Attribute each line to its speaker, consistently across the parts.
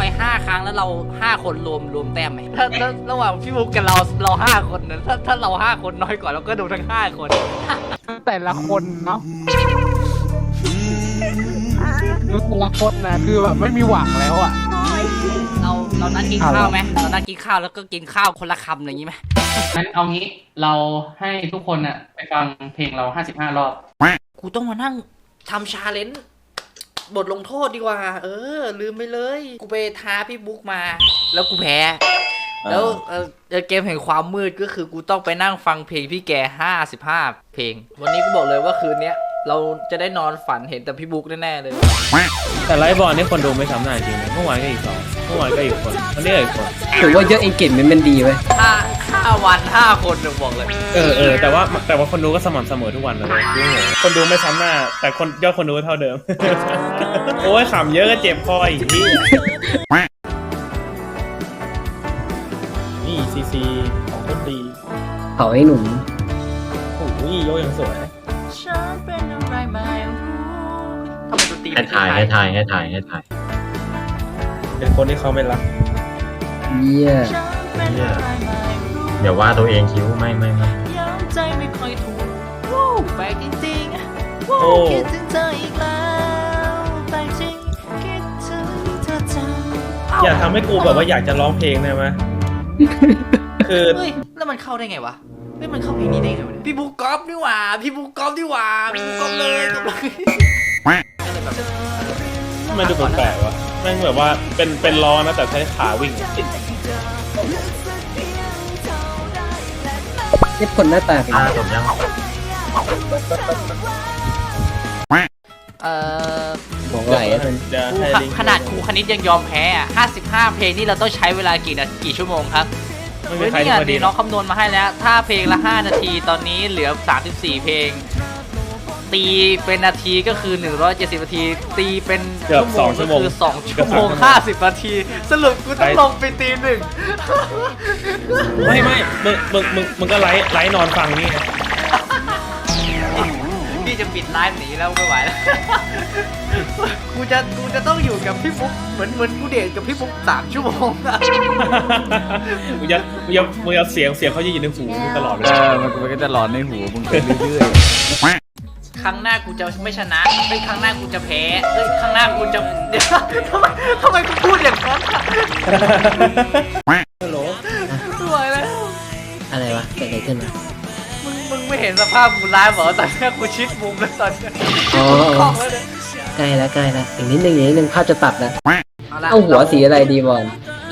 Speaker 1: อยห้าครั้งแล้วเราห้าคนรวมรวมแต้มไหมถ้าถ้าระหว่างพี่บุ๊กกับเราเราห้าคนนะถ้าถ้าเราห้าคนน้อยกว่าเราก็โดนทั้งห้าคน
Speaker 2: แต่ละคนเนาะดูแต่ละคนนะคือแบบไม่มีหวังแล้วอะ
Speaker 1: เราเรานัดกิน
Speaker 2: เอา
Speaker 1: ข้าว
Speaker 2: ละ
Speaker 1: ไหมเรานัดกินข้าวแล้วก็กินข้าวคนละคำอย่างนี้ไหม
Speaker 3: งั้นเอางี้เราให้ทุกคนน่ะไปฟังเพลงเราห้าสิบห้ารอบ
Speaker 1: กูต้องมานั่งทำชาเลนจ์ บทลงโทษดีกว่า เออ ลืมไปเลย กูไปท้าพี่บุ๊กมา แล้วกูแพ้ แล้วเออเออเกมแห่งความมืดก็คือกูต้องไปนั่งฟังเพลงพี่แกห้าสิบห้าเพลง วันนี้กูบอกเลยว่าคืนเนี้ยเราจะได้นอนฝันเห็นแต่พี่บุ๊กแน่ๆเลย
Speaker 4: แต่ไลฟ์บอลนี่คนดูไม่ซ้ำหน้าจริงนะเมื่อวานก็อีกสองเมื่อวานก็อีกคนวันนี้ก็อีกคน
Speaker 5: ถือว่าเยอะเองเก่งมันมันดีเว้ย
Speaker 1: ห้าห้า วันห้าคนเนี่ยบอกเลย
Speaker 4: เออเออแต่ว่าแต่ว่าคนดูก็สม่ำเสมอทุกวันเลยดูโหคนดูไม่ซ้ำหน้า แต่คนยอดคนดูก็เท่าเดิม โอ้ยขำเยอะก็เจ็บคออีกที่นี่ซีซีของคนดี
Speaker 5: เผาให้หนุ่ม
Speaker 4: โอ้ยโยกยังสวย
Speaker 1: ฉันเป็นอะไรไม่รู้ทำไมดนตรี
Speaker 6: ให้ถ่ายให้ถ่ายให้ถ่ายให้ถ่าย
Speaker 4: เป็นคนที่เขาไม่รัก
Speaker 5: เยี่ย
Speaker 6: เนี่ย อย่าว่าตัวเองคิ้วไม่ไม่ไม่
Speaker 1: ยังใจไม่ค่อยถูกวู้แปลกจริงๆวู้
Speaker 4: โอ้
Speaker 1: คิดถึงเธออีกแล้วแปลกจริงคิดถึงเธอจัง
Speaker 4: อยากทำให้กูแบบว่าอยากจะร้องเพลงได้ไหมคือ
Speaker 1: เฮ้ยแล้วมันเข้าได้ไงวะเฮ้ยมันเข้าเพลงนี้ได้ไงวะเนี่ยพี่บุ๊กกอล์ฟนี่หว่าพี่บุ๊กกอล์ฟนี่หว่าพี่บุ๊กกอล์ฟเลยกอล์ฟเลยก็เลยแบบ
Speaker 4: มันดูแปลกๆวะแม่งแบบว่าเป็นเป็นล้อนะแต่ใช้ขาวิ่ง
Speaker 5: เทียบคนหน้าตาเป็น
Speaker 6: ตา
Speaker 5: ไง
Speaker 6: จบยัง
Speaker 1: เอ่อ
Speaker 5: บอกไหลอะมัน
Speaker 4: จะ
Speaker 1: ครู
Speaker 4: ให้
Speaker 1: ข
Speaker 4: ลิงก์
Speaker 1: ขนาดครูคณิตยังยอมแพ้อะ55 เพลงนี่เราต้องใช้เวลากี่นากี่ชั่วโมงครับ
Speaker 4: ไม่มี
Speaker 1: เฮ้ย
Speaker 4: ใคร
Speaker 1: นี่
Speaker 4: ที่
Speaker 1: อะ
Speaker 4: พอดี
Speaker 1: ดีน้องคำนวณมาให้แล้ว ถ้าเพลงละ 5 นาทีตอนนี้เหลือ 34 เพลง ตีเป็นนาทีก็คือ 170 นาที ตีเป็น
Speaker 4: เกือบสองชั่วโมง
Speaker 1: ก็คือ2ชั่วโมง
Speaker 4: เกือบสองชั่วโมง
Speaker 1: 50 นาที สรุปกูต้องลงไปตีหนึ่ง
Speaker 4: ไม่ไม่มึงมึงมึงมึงก็ไลฟ์ไลฟ์นอนฟังนี่ไง
Speaker 1: พี่จะปิดไลฟ์หนีแล้วไม่ไหวแล้ว กูจะกูจะต้องอยู่กับพี่บุ๊กเหมือนเหมือนกูเดทกับพี่บุ๊กสามชั่วโมงอะ
Speaker 4: มึงจะมึงจะมึงจะเสียงเสียงเขาจะอยู่ในหูมึงตลอดเลย
Speaker 2: เออมันก็จะหลอนในหูมึงไปเรื่อย
Speaker 1: ครั้งหน้ากูจะไม่ชนะเฮ้ยครั้งหน้ากูจะแพ้เฮ้ยครั้งหน้ากูจะเดี๋ยวทำไมทำไมกูพูดอย่างนั้นอะ
Speaker 4: ฮัลโหล
Speaker 1: สวยแล้ว
Speaker 5: อะไรวะเกิดอะไรขึ้นวะ
Speaker 1: มึงมึงไม่เห็นสภาพกูไลฟ์เหรอตอนเนี้ยกูชิดมุมแล้วตอนเนี้ย
Speaker 5: อ๋อ
Speaker 1: คล่องแล้วเนี่ย
Speaker 5: ใกล้แล้วใกล้แล้วอีกนิดนึงอีกนิดนึงภาพจะตัดแล้ว
Speaker 1: เอาละ
Speaker 5: เอาหัวสีอะไรดีบอล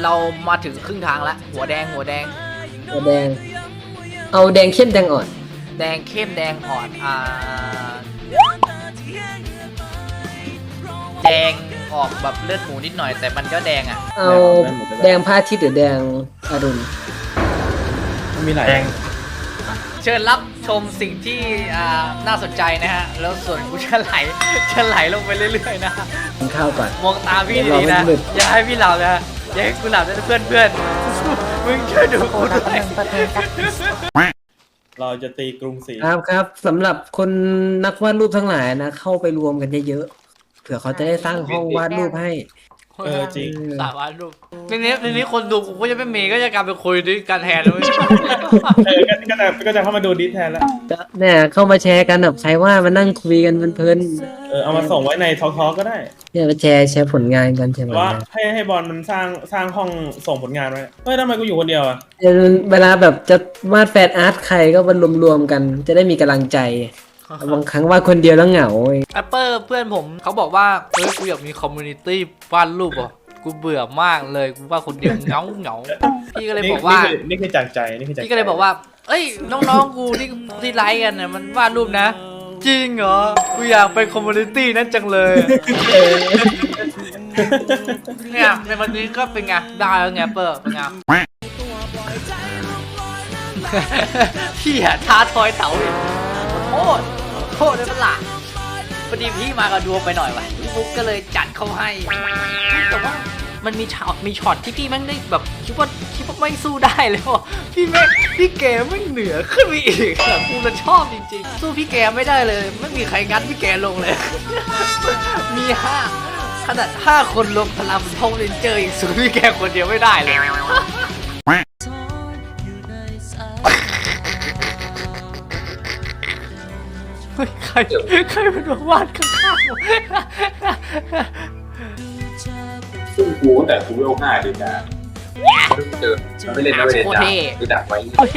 Speaker 1: เรามาถึงครึ่งทางแล้วหัวแดงหัวแดง
Speaker 5: เอาแดง เอาแดงเข้มแดงอ่อน
Speaker 1: แดงเข้มแดงอ่อนอ่าแดงออกแบบเลือดหมูนิดหน่อยแต่มันก็แดงอะ
Speaker 5: เอาแดงพระอาทิตย์หรือแดงอรุณ
Speaker 4: มันมีหลาย
Speaker 6: แดง
Speaker 1: เชิญรับชมสิ่งที่อ่าน่าสนใจนะฮะ แล้วส่วนกูจะไหลจะไหลลงไปเรื่อยๆนะ
Speaker 5: กินข้าวก่อน
Speaker 1: มองตาพี่
Speaker 5: เดี๋ยว
Speaker 1: ดีๆนะ
Speaker 5: เราไม่มืด
Speaker 1: อย่าให้พี่หลับนะอย่าให้กูหลับนะเพื่อนเพื่อนๆมึงช่วยดูกูด้วย
Speaker 4: เราจะตีกรุงศรี
Speaker 5: ครับครับสำหรับคนนักวาดรูปทั้งหลายนะ เข้าไปรวมกันเยอะๆเผื่อเขาจะได้สร้างห้องวาดรูปให้
Speaker 4: เออจริง
Speaker 1: สามวันลูกทีนี้ทีนี้คนดูกูก็จะไม่มีก็จะกลายเป็นคุยด้วยกันแทนเลย
Speaker 4: เออก็ก็จะก็จะเข้ามาดูดิสแทนแล้ว
Speaker 5: ก็เนี่ยเข้ามาแชร์กันแบบใครว่ามานั่งคุยกันเพลิน
Speaker 4: เออเอามาส่งไว้ในทอทอก็ได้
Speaker 5: ๆเนี่ยมาแชร์แชร์ผลงานกันใช่ไหม
Speaker 4: ว่าให้ให้บอลมันสร้างสร้างห้องส่งผลงานไว้เฮ้ยทำไมกูอยู่คนเดียวอะ
Speaker 5: เออเวลาแบบจะวาดแฟนอาร์ตใครก็มารวมๆกัน จะได้มีกำลังใจ บางครั้งวาดคนเดียวแล้วเหงา
Speaker 1: แอปเปอร์เพื่อนผมเขาบอกว่าเฮ้ยกูอยากมีคอมมูนิตี้วาดรูปอะกูเบื่อมากเลยกูว่าคนเดียวเหงาเหงาพี่ก็เลย
Speaker 4: นี่
Speaker 1: บอกว่า
Speaker 4: นี่คือนี่คือจากใจนี่คือจาก
Speaker 1: พี่ก็เลยบอกว่า เอ้ยน้องๆกูที่ที่ไลฟ์กันเนี่ยมันวาดรูปนะ จริงเหรอกูอยากเป็นคอมมูนิตี้นั้นจังเลยเนี่ยในวันนี้ก็เป็นไงได้แล้วไงเปิดเป็นไงพี่อะท้าทอยเต๋า โทษโทษด้วยปล่ะพอดีพี่มากับดวงไปหน่อยวะพี่บุ๊กก็เลยจัดเข้าให้แต่ว่ามันมีช็อตมีช็อตที่พี่แม่งได้แบบคิดว่าคิดว่าไม่สู้ได้เลยว่ะพี่แม่งพี่แกแม่เหนือขึ้นไปอีกอะกูจะชอบจริงๆ สู้พี่แกไม่ได้เลย ไม่มีใครงัดพี่แกลงเลย มีห้าขนาดห้าคนรวมพลังเป็นพงเรนเจออีกสูงพี่แกคนเดียวไม่ได้เลย รใครเป็นมาวาดข้างๆวะ
Speaker 7: ซึ่งกูตั้งแต่กูเวลห้าดีนะเจอมันไม่เล่นไม่เล่น
Speaker 1: โคตร
Speaker 7: จ้า
Speaker 1: เท่
Speaker 7: คือดักไว้
Speaker 1: เฮ้ย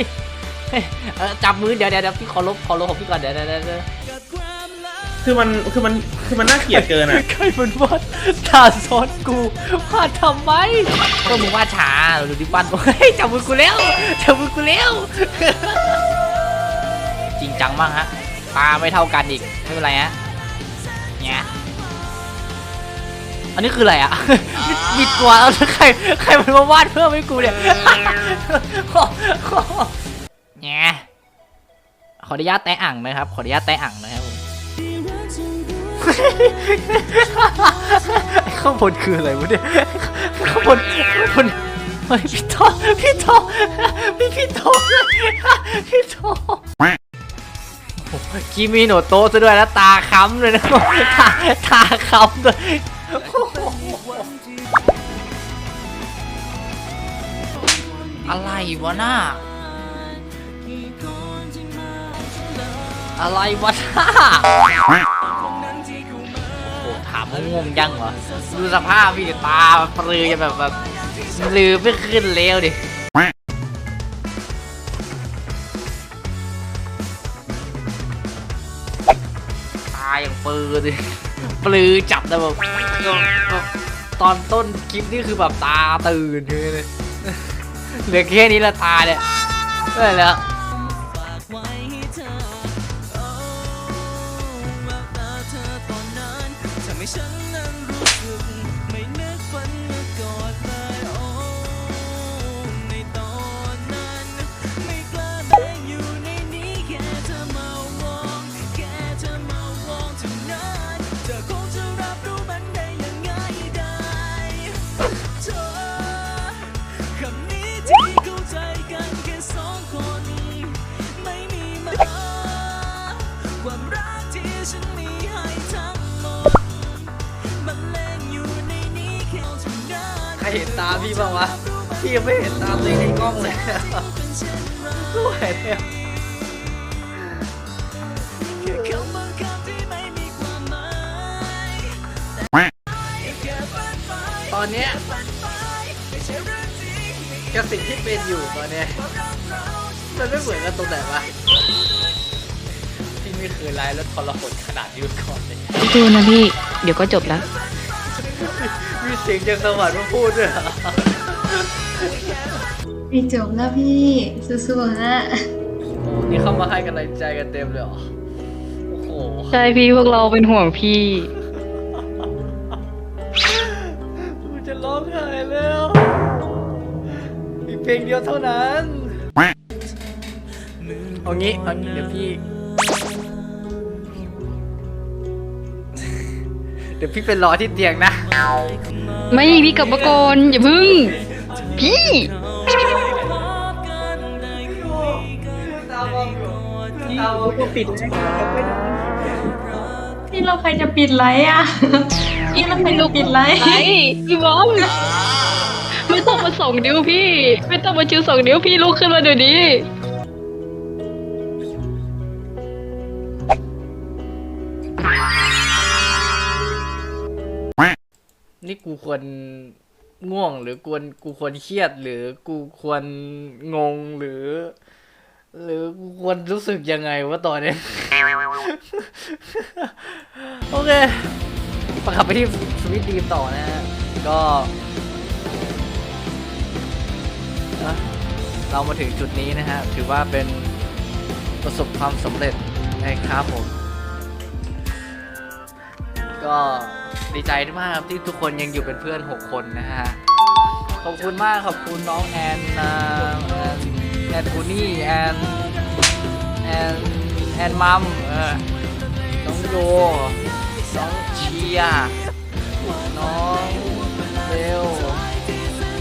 Speaker 1: เออจับมือเดี๋ยวเดี๋ยวเดี๋ยวพี่ขอลบขอลบของพี่ก่อนเดี๋ยวเดี๋ยวเดี๋ยวเดี๋ยว
Speaker 4: คือมันคือมันคือมันน่าเกลียดเกินอะ
Speaker 1: ใครมันวาดตาซ้อนกูวาดทำไมก็มึงวาดช้าดูดิปั้นเฮ้ยจับมือกูแล้วจับมือกูแล้วจริงจังมากฮะ ตาไม่เท่ากันอีก ไม่เป็นไรฮะเนี่ยอันนี้คืออะไรอะ บิดกว่าแล้วใครใครมันมาวาดเพิ่มให้กูเนี่ยเนี่ยขออนุญาตแตะอ่างนะครับ ขออนุญาตแตะอ่างนะครับผมไอ้ข้างบนคืออะไรวะเนี่ยข้างบนข้างบนพี่ทอพี่ทอพี่พี่ทอพี่ทอโอ้โห กิมิโนโตะซะด้วยแล้วตาค้ำเลยนะตาตาค้ำด้วยอะไรวะน่าอะไรวะน่าโอ้ถามงงยังเหรอดูสภาพพี่ตาเปลือจะแบบแบบลือไม่ขึ้นเร็วดิ ตาอย่างปลือดิปลือจับแต่แบบตอนต้นคลิปนี่คือแบบตาตื่นเลยเหลือแค่นี้ละตาเนี่ยได้แล้ว ใครเห็นตาพี่บ้างวะ พี่ยังไม่เห็นตาตัวเองในกล้องเลยสวยเนี่ยตอนเนี้ยกับสิ่งที่เป็นอยู่ตอนเนี้ยมันไม่เหมือนกันตรงไหนวะพี่ ไม่เคยไลฟ์แล้วทรหดขนาดนี้มาก่อนเลย
Speaker 8: ดูนะพี่ เดี๋ยวก็จบแล้ว
Speaker 1: มีเสียงจากสวรรค์มาพูดด้วยเหรอ
Speaker 9: ไม่จบแล้วพี่สู้ๆฮะ
Speaker 1: โอ้นี่เข้ามาให้กำลังใจกันเต็มเลยเหรอโอ้โห
Speaker 8: ใช่พี่พวกเราเป็นห่วงพี่
Speaker 1: กูจะร้องไห้แล้วอีกเพลงเดียวเท่านั้นเอางี้เอางี้เดี๋ยวพี่ ดี๋ยวพี่เป็นรอที่เตียงนะ
Speaker 8: ไม่พี่กลับมาก่อนอย่าพึ่ง พี่
Speaker 1: ตามองอยู่ตามองอยู่ปิด
Speaker 9: พี่เราใครจะปิดไลฟ์อะพี่เราใครจะปิดไลฟ์
Speaker 8: ไอ้พี่บอมไม่ต้องมาส่งนิ้วพี่ ไม่ต้องมาชื่อส่งนิ้วพี่ลุกขึ้นมาเดี๋ยวนี้
Speaker 1: นี่กูควรง่วง หรือควรกูควรเครียด หรือกูควรงงหรือ หรือกูควรรู้สึกยังไงวะตอนเนี้ยโอเคประขับไปที่สวิตดีมต่อนะฮะก็เรามาถึงจุดนี้นะฮะ ถือว่าเป็นประสบความสำเร็จนะครับผม ก็ดีใจมากครับที่ทุกคนยังอยู่เป็นเพื่อน 6 คนนะฮะ ขอบคุณมากขอบคุณน้องแอนนะแอนแอนคูนี่แอนแอนแอนมัมเออน้องโยน้องเชียน้องเบล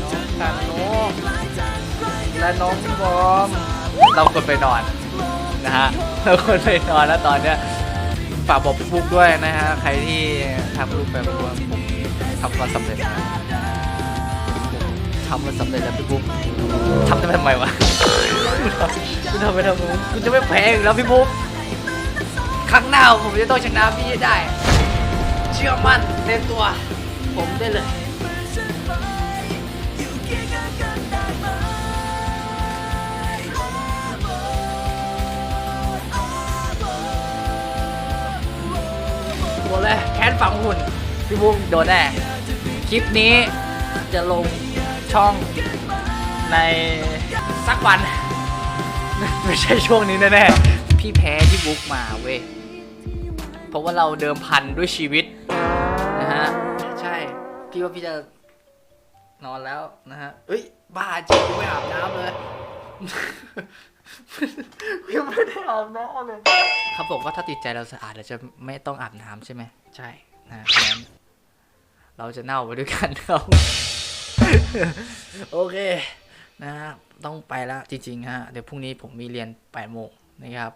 Speaker 1: น้องกันโนและน้องบอมเราควรไปนอนนะฮะเราควรไปนอนแล้วตอนเนี้ย ฝากบอกพี่บุ๊กด้วยนะฮะ ใครที่ทำรูปแบบว่าผมทำมันสำเร็จนะทำมันสำเร็จแล้วพี่บุ๊กทำทำไมวะกูทำไปทำไมกูจะไม่แพ้อีกแล้วพี่บุ๊กครั้งหน้าผมจะต้องชนะพี่ให้ได้ เชื่อมั่นในตัว ผมได้เลย หมดเลยแค้นฝังหุ่น พี่บุ้งโดนแน่คลิปนี้จะลงช่องในสักวัน ไม่ใช่ช่วงนี้แน่ๆพี่แพ้พี่บุ๊กมาเว้ยเพราะว่าเราเดิมพันด้วยชีวิตนะฮะใช่พี่ว่าพี่จะนอนแล้วนะฮะเอ้ยบ้าจริงไม่อาบน้ำเลย ยังไม่ได้อาบน้ำเลยเขาบอกว่าถ้าติดใจเราสะอาดเราจะไม่ต้องอาบน้ำใช่ไหมใช่นะเพราะฉะนั้นเราจะเน่าไปด้วยกันเราโอเคนะฮะต้องไปแล้วจริงๆฮะเดี๋ยวพรุ่งนี้ผมมีเรียน8โมงนะครับ